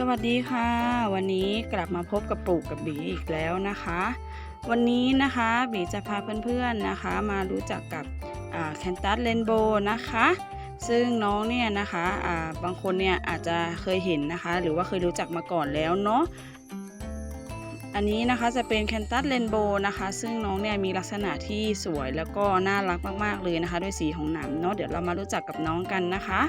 สวัสดีค่ะ วันนี้กลับมาพบกับปู่กับบีอีกแล้วนะคะ วันนี้นะคะบีจะพาเพื่อนๆนะคะ มารู้จักกับแคนตัสเรนโบนะคะ ซึ่งน้องเนี่ยนะคะบางคนเนี่ยอาจจะเคยเห็นนะคะ หรือว่าเคยรู้จักมาก่อนแล้วเนาะ อันนี้นะคะจะเป็นแคนตัสเรนโบนะคะ ซึ่งน้องเนี่ยมีลักษณะที่สวยแล้วก็น่ารักมากๆเลยนะคะ ด้วยสีของหนามเนาะเดี๋ยวเรามารู้จักกับน้องกันนะคะ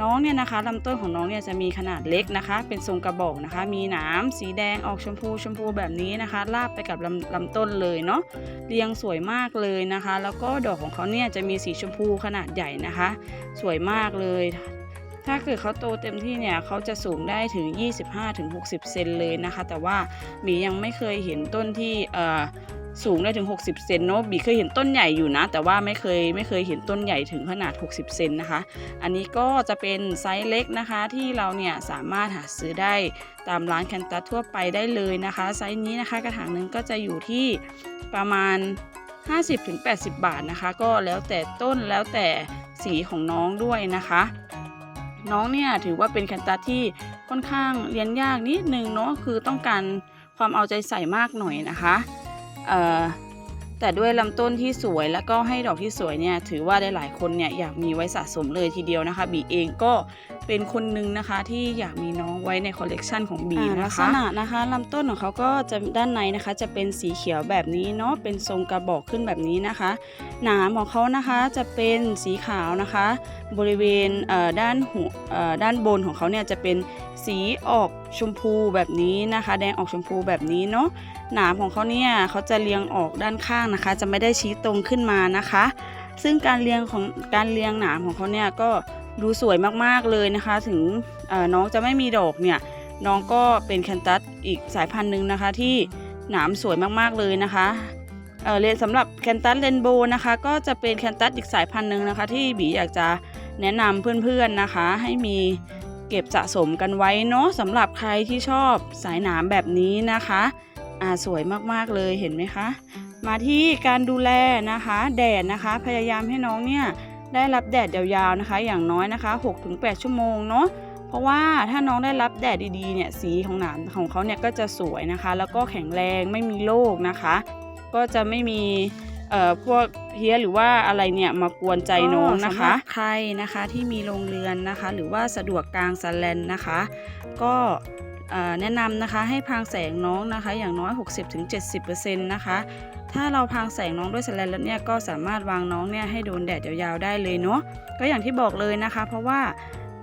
น้องเนี่ยนะคะลำต้นของน้องเนี่ยจะมีขนาดเล็กนะคะ เป็นทรงกระบอกนะคะ มีหนามสีแดงออกชมพูชมพูแบบนี้นะคะลาบไปกับลำลำต้นเลยเนาะเรียงสวยมากเลยนะคะ แล้วก็ดอกของเขาเนี่ยจะมีสีชมพูขนาดใหญ่นะคะ สวยมากเลย ถ้าเกิดเขาโตเต็มที่เนี่ยเขาจะสูงได้ถึง 25-60 เซนเลยนะคะ แต่ว่าบียังไม่เคยเห็นต้นที่เสูงได้ถึง 60 เซนเนาะบีเคยเห็นต้นใหญ่อยู่นะ แต่ว่าไม่เคยไม่เคยเห็นต้นใหญ่ถึงขนาด 60 เซนนะคะ อันนี้ก็จะเป็นไซส์เล็กนะคะที่เราเนี่ยสามารถหาซื้อได้ตามร้านแคนตัสทั่วไปได้เลยนะคะ ไซส์นี้นะคะกระถางนึงก็จะอยู่ที่ประมาณ 50-80 บาทนะคะ ก็แล้วแต่ต้นแล้วแต่สีของน้องด้วยนะคะ น้องเนี่ยถือว่าเป็นแคนตัสที่ค่อนข้างเรียนยากนิดนึงเนาะคือต้องการความเอาใจใส่มากหน่อยนะคะแต่ด้วยลำต้นที่สวยแล้วก็ให้ดอกที่สวยเนี่ยถือว่าได้หลายคนเนี่ยอยากมีไว้สะสมเลยทีเดียวนะคะ บีเองก็ เป็นคนหนึ่งนะคะที่อยากมีน้องไว้ในคอลเลกชันของบีนะคะลักษณะนะคะลำต้นของเขาก็จะด้านในนะคะ จะเป็นสีเขียวแบบนี้เนาะเป็นทรงกระบอกขึ้นแบบนี้นะคะ หนามของเขานะคะจะเป็นสีขาวนะคะ บริเวณเด้านหัวด้านบนของเขาเนี่ยจะเป็นสีออกชมพูแบบนี้นะคะ แดงออกชมพูแบบนี้เนาะหนามของเขาเนี่ยเขาจะเรียงออกด้านข้างนะคะ จะไม่ได้ชี้ตรงขึ้นมานะคะ ซึ่งการเรียงของการเรียงหนามของเขาเนี่ยก็ ดูสวยมากๆเลยนะคะ ถึงน้องจะไม่มีดอกเนี่ยน้องก็เป็นแคนตัสอีกสายพันธุ์หนึ่งนะคะ ที่หนามสวยมากๆเลยนะคะเออเรียนสำหรับแคนตัสเรนโบว์นะคะ ก็จะเป็นแคนตัสอีกสายพันธุ์หนึ่งนะคะ ที่บีอยากจะแนะนำเพื่อนๆนะคะ ให้มีเก็บสะสมกันไว้เนาะสำหรับใครที่ชอบสายหนามแบบนี้นะคะอ่าสวยมากๆเลยเห็นไหมคะ มาที่การดูแลนะคะ แดดนะคะ พยายามให้น้องเนี่ย ได้รับแดดยาวๆนะคะ อย่างน้อยนะคะ 6-8 ชั่วโมงเนาะเพราะว่าถ้าน้องได้รับแดดดีๆเนี่ยสีของหนามของเขาเนี่ยก็จะสวยนะคะ แล้วก็แข็งแรงไม่มีโรคนะคะ ก็จะไม่มีเอ่อพวกเพี้ยหรือว่าอะไรเนี่ยมากวนใจน้องนะคะใครนะคะที่มีโรงเรือนนะคะ หรือว่าสะดวกกลางสแลนนะคะ ก็แนะนำนะคะให้พรางแสงน้องนะคะ อย่างน้อย 60-70%นะคะ ถ้าเราพางแสงน้องด้วยสแลนแล้วเนี่ยก็สามารถวางน้องเนี่ยให้โดนแดดยาวๆได้เลยเนาะก็อย่างที่บอกเลยนะคะ เพราะว่า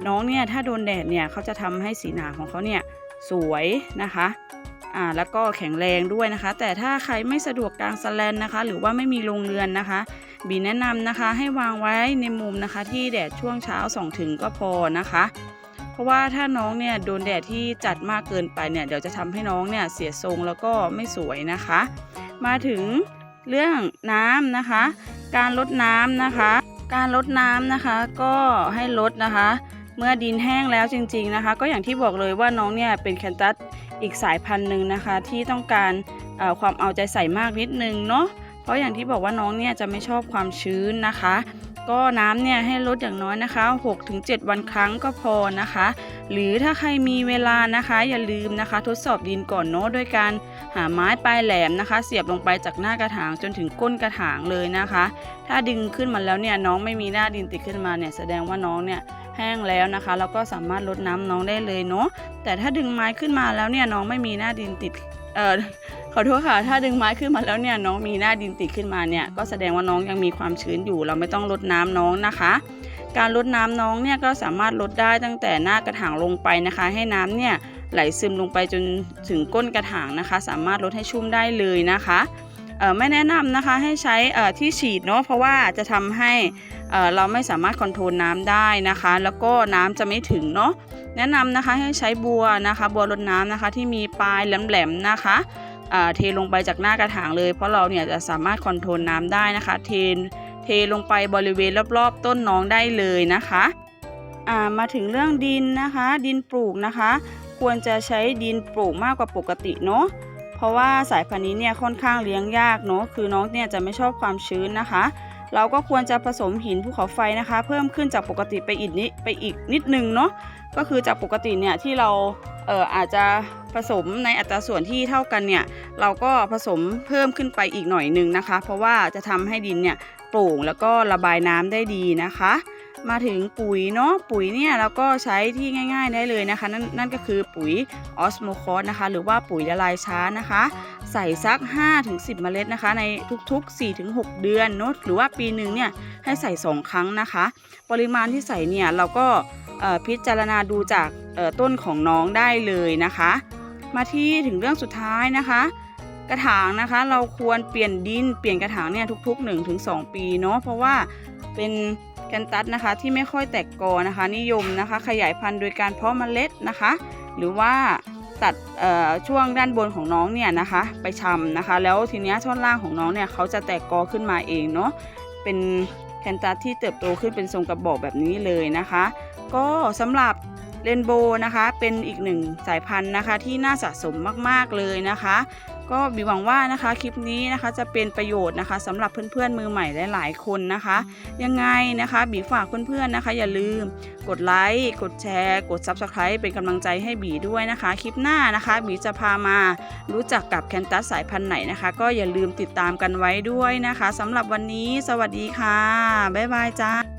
น้องเนี่ยถ้าโดนแดดเนี่ยเขาจะทำให้สีหนาของเขาเนี่ยสวยนะคะอ่าแล้วก็แข็งแรงด้วยนะคะ แต่ถ้าใครไม่สะดวกกลางสแลนนะคะ หรือว่าไม่มีโรงเรือนนะคะบีแนะนำนะคะให้วางไว้ในมุมนะคะ ที่แดดช่วงเช้าส่องถึงก็พอนะคะ เพราะว่าถ้าน้องเนี่ยโดนแดดที่จัดมากเกินไปเนี่ยเดี๋ยวจะทำให้น้องเนี่ยเสียทรงแล้วก็ไม่สวยนะคะ มาถึงเรื่องน้ำนะคะ การลดน้ำนะคะ การลดน้ำนะคะก็ให้ลดนะคะ เมื่อดินแห้งแล้วจริง ๆนะคะ ก็อย่างที่บอกเลยว่าน้องเนี่ยเป็นแคนตัสอีกสายพันธุ์หนึ่งนะคะ ที่ต้องการความเอาใจใส่มากนิดนึงเนาะเพราะอย่างที่บอกว่าน้องเนี่ยจะไม่ชอบความชื้นนะคะ ก็น้ำเนี่ยให้ลดอย่างน้อยนะคะ 6-7 วันครั้งก็พอนะคะ หรือถ้าใครมีเวลานะคะอย่าลืมนะคะ ทดสอบดินก่อนเนาะด้วยการหาไม้ปลายแหลมนะคะ เสียบลงไปจากหน้ากระถางจนถึงก้นกระถางเลยนะคะ ถ้าดึงขึ้นมาแล้วเนี่ยน้องไม่มีหน้าดินติดขึ้นมาเนี่ยแสดงว่าน้องเนี่ยแห้งแล้วนะคะแล้วก็สามารถลดน้ำน้องได้เลยเนาะแต่ถ้าดึงไม้ขึ้นมาแล้วเนี่ยน้องไม่มีหน้าดินติดเอ่อ ขอโทษค่ะ ถ้าดึงไม้ขึ้นมาแล้วเนี่ยน้องมีหน้าดินติดขึ้นมาเนี่ยก็แสดงว่าน้องยังมีความชื้นอยู่ เราไม่ต้องลดน้ำน้องนะคะ การลดน้ำน้องเนี่ยก็สามารถลดได้ตั้งแต่หน้ากระถางลงไปนะคะ ให้น้ำเนี่ยไหลซึมลงไปจนถึงก้นกระถางนะคะ สามารถลดให้ชุ่มได้เลยนะคะไม่แนะนำนะคะให้ใช้ที่ฉีดเนาะเพราะว่าจะทำให้เอ่อเราไม่สามารถคอนโทรลน้ำได้นะคะ แล้วก็น้ำจะไม่ถึงเนาะแนะนำนะคะให้ใช้บัวนะคะ บัวรดน้ำนะคะที่มีปลายแหลมๆนะคะ เทลงไปจากหน้ากระถางเลย เพราะเราเนี่ยจะสามารถคอนโทรลน้ำได้นะคะ เทเทลงไปบริเวณรอบๆ ต้นน้องได้เลยนะคะามาถึงเรื่องดินนะคะ ดินปลูกนะคะ ควรจะใช้ดินปลูกมากกว่าปกติเนาะเพราะว่าสายพันธุ์นี้เนี่ยค่อนข้างเลี้ยงยากเนาะคือน้องเนี่ยจะไม่ชอบความชื้นนะคะ เราก็ควรจะผสมหินภูเขาไฟนะคะ เพิ่มขึ้นจากปกติไปอีกนิดไปอีกนิดนึงเนาะก็คือจากปกติเนี่ยที่เราเอ่ออาจจะผสมในอัตราส่วนที่เท่ากันเนี่ย เราก็ผสมเพิ่มขึ้นไปอีกหน่อยนึงนะคะ เพราะว่าจะทำให้ดินเนี่ยโปร่งแล้วก็ระบายน้ำได้ดีนะคะ มาถึงปุ๋ยเนาะปุ๋ยเนี่ยเราก็ใช้ที่ง่าย ๆได้เลยนะคะ นั่นนั่นก็คือปุ๋ยออสโมคอสนะคะ หรือว่าปุ๋ยละลายช้านะคะ ใส่สัก 5-10 เมล็ดนะคะ ในทุกๆ 4-6 เดือนเนาะหรือว่าปีหนึ่งเนี่ยให้ใส่ 2 ครั้งนะคะ ปริมาณที่ใส่เนี่ยเราก็พิจารณาดูจากต้นของน้องได้เลยนะคะ มาที่ถึงเรื่องสุดท้ายนะคะ ระถางนะคะ เราควรเปลี่ยนดินเปลี่ยนกระถางเนี่ยทุก ๆ 1-2 ปีเนาะเพราะว่าเป็นแคนตัสนะคะที่ไม่ค่อยแตกกอนะคะ นิยมนะคะ ขยายพันธุ์โดยการเพาะเมล็ดนะคะ หรือว่าตัดเอ่อช่วงด้านบนของน้องเนี่ยนะคะ ไปชำนะคะ แล้วทีเนี้ยช่วงล่างของน้องเนี่ยเขาจะแตกกอขึ้นมาเองเนาะเป็นแคนตัสที่เติบโตขึ้นเป็นทรงกระบอกแบบนี้เลยนะคะ ก็สำหรับเรนโบว์นะคะเป็นอีกหนึ่งสายพันธุ์นะคะที่น่าสะสมมากๆเลยนะคะก็บีหวังว่านะคะคลิปนี้นะคะจะเป็นประโยชน์นะคะสำหรับเพื่อนๆมือใหม่หลายๆคนนะคะ ยังไงนะคะบีฝากเพื่อนๆนะคะ อย่าลืมกดไลค์กดแชร์ กด Subscribe เป็นกำลังใจให้บีด้วยนะคะ คลิปหน้านะคะบีจะพามารู้จักกับแคนตัสสายพันธุ์ไหนนะคะ ก็อย่าลืมติดตามกันไว้ด้วยนะคะสำหรับวันนี้ สวัสดีค่ะ บ๊ายบายจ้า